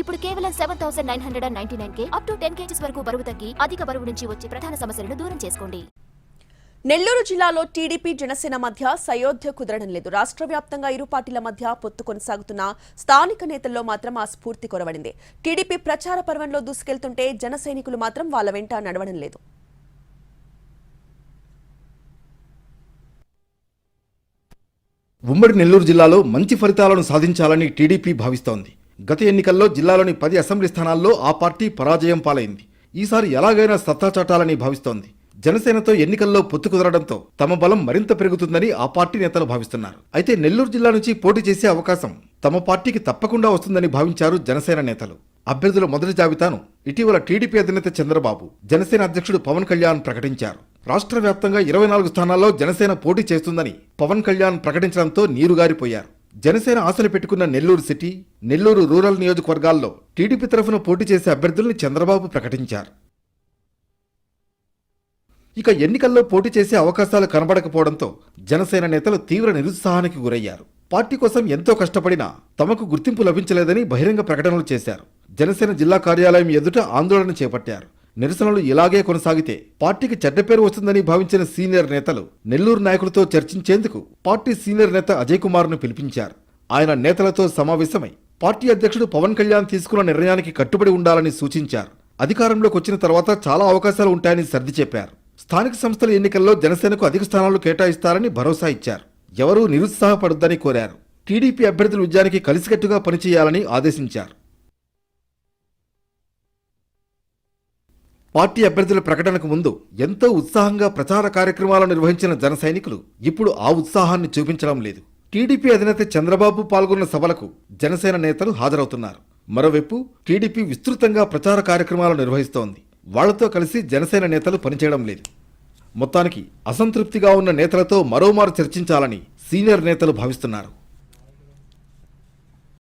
ఇప్పుడు కేవలం seven thousand nine hundred and ninety nine K up to ten kgs వరకు బరువు తగ్గి అధిక బరువు నుంచి వచ్చే ప్రధాన సమస్యలను దూరం చేసుకోండి. నెల్లూరు జిల్లాలో టీడీపీ జనసేన మధ్య సయోధ్య కుదరడం లేదు. రాష్ట్ర వ్యాప్తంగా ఇరు పార్టీల మధ్య పొత్తు కొనసాగుతున్న స్థానిక నేతల్లో మాత్రం ఆ స్ఫూర్తి కొరవడింది. టీడీపీ ప్రచార పర్వంలో దూసుకెళ్తుంటే జన సైనికులు మాత్రం వాళ్ళ వెంట నడవడం లేదు. ఉమ్మడి నెల్లూరు జిల్లాలో మంచి ఫలితాలను సాధించాలని టీడీపీ భావిస్తోంది. గత ఎన్నికల్లో జిల్లాలోని పది అసెంబ్లీ స్థానాల్లో ఆ పార్టీ పరాజయం పాలైంది. ఈసారి ఎలాగైనా సత్తా చాటాలని భావిస్తోంది. జనసేనతో ఎన్నికల్లో పొత్తు కుదరడంతో తమ బలం మరింత పెరుగుతుందని ఆ పార్టీ నేతలు భావిస్తున్నారు. అయితే నెల్లూరు జిల్లా నుంచి పోటీ చేసే అవకాశం తమ పార్టీకి తప్పకుండా వస్తుందని భావించారు జనసేన నేతలు. అభ్యర్థుల మొదటి జాబితాను ఇటీవల టీడీపీ అధినేత చంద్రబాబు జనసేన అధ్యక్షుడు పవన్ కళ్యాణ్ ప్రకటించారు. రాష్ట్ర వ్యాప్తంగా ఇరవై నాలుగు స్థానాల్లో జనసేన పోటీ చేస్తుందని పవన్ కళ్యాణ్ ప్రకటించడంతో నీరుగారిపోయారు జనసేన ఆశలు పెట్టుకున్న నెల్లూరు సిటీ నెల్లూరు రూరల్ నియోజకవర్గాల్లో టీడీపీ తరఫున పోటీ చేసే అభ్యర్థుల్ని చంద్రబాబు ప్రకటించారు. ఇక ఎన్నికల్లో పోటీ చేసే అవకాశాలు కనబడకపోవడంతో జనసేన నేతలు తీవ్ర నిరుత్సాహానికి గురయ్యారు. పార్టీ కోసం ఎంతో కష్టపడినా తమకు గుర్తింపు లభించలేదని బహిరంగ ప్రకటనలు చేశారు. జనసేన జిల్లా కార్యాలయం ఎదుట ఆందోళన చేపట్టారు. నిరసనలు ఇలాగే కొనసాగితే పార్టీకి చెడ్డ పేరు వస్తుందని భావించిన సీనియర్ నేతలు నెల్లూరు నాయకులతో చర్చించేందుకు పార్టీ సీనియర్ నేత అజయ్ కుమార్ను పిలిపించారు. ఆయన నేతలతో సమావేశమై పార్టీ అధ్యక్షుడు పవన్ కళ్యాణ్ తీసుకున్న నిర్ణయానికి కట్టుబడి ఉండాలని సూచించారు. అధికారంలోకి వచ్చిన తర్వాత చాలా అవకాశాలు ఉంటాయని సర్ది చెప్పారు. స్థానిక సంస్థల ఎన్నికల్లో జనసేనకు అధిక స్థానాలు కేటాయిస్తారని భరోసా ఇచ్చారు. ఎవరూ నిరుత్సాహపడొద్దని కోరారు. టీడీపీ అభ్యర్థుల విజయానికి కలిసికట్టుగా పనిచేయాలని ఆదేశించారు. పార్టీ అభ్యర్థుల ప్రకటనకు ముందు ఎంతో ఉత్సాహంగా ప్రచార కార్యక్రమాలు నిర్వహించిన జన సైనికులు ఇప్పుడు ఆ ఉత్సాహాన్ని చూపించడం లేదు. టీడీపీ అధినేత చంద్రబాబు పాల్గొన్న సభలకు జనసేన నేతలు హాజరవుతున్నారు. మరోవైపు టీడీపీ విస్తృతంగా ప్రచార కార్యక్రమాలు నిర్వహిస్తోంది. వాళ్ళతో కలిసి జనసేన నేతలు పనిచేయడం లేదు. మొత్తానికి అసంతృప్తిగా ఉన్న నేతలతో మరోమారు చర్చించాలని సీనియర్ నేతలు భావిస్తున్నారు.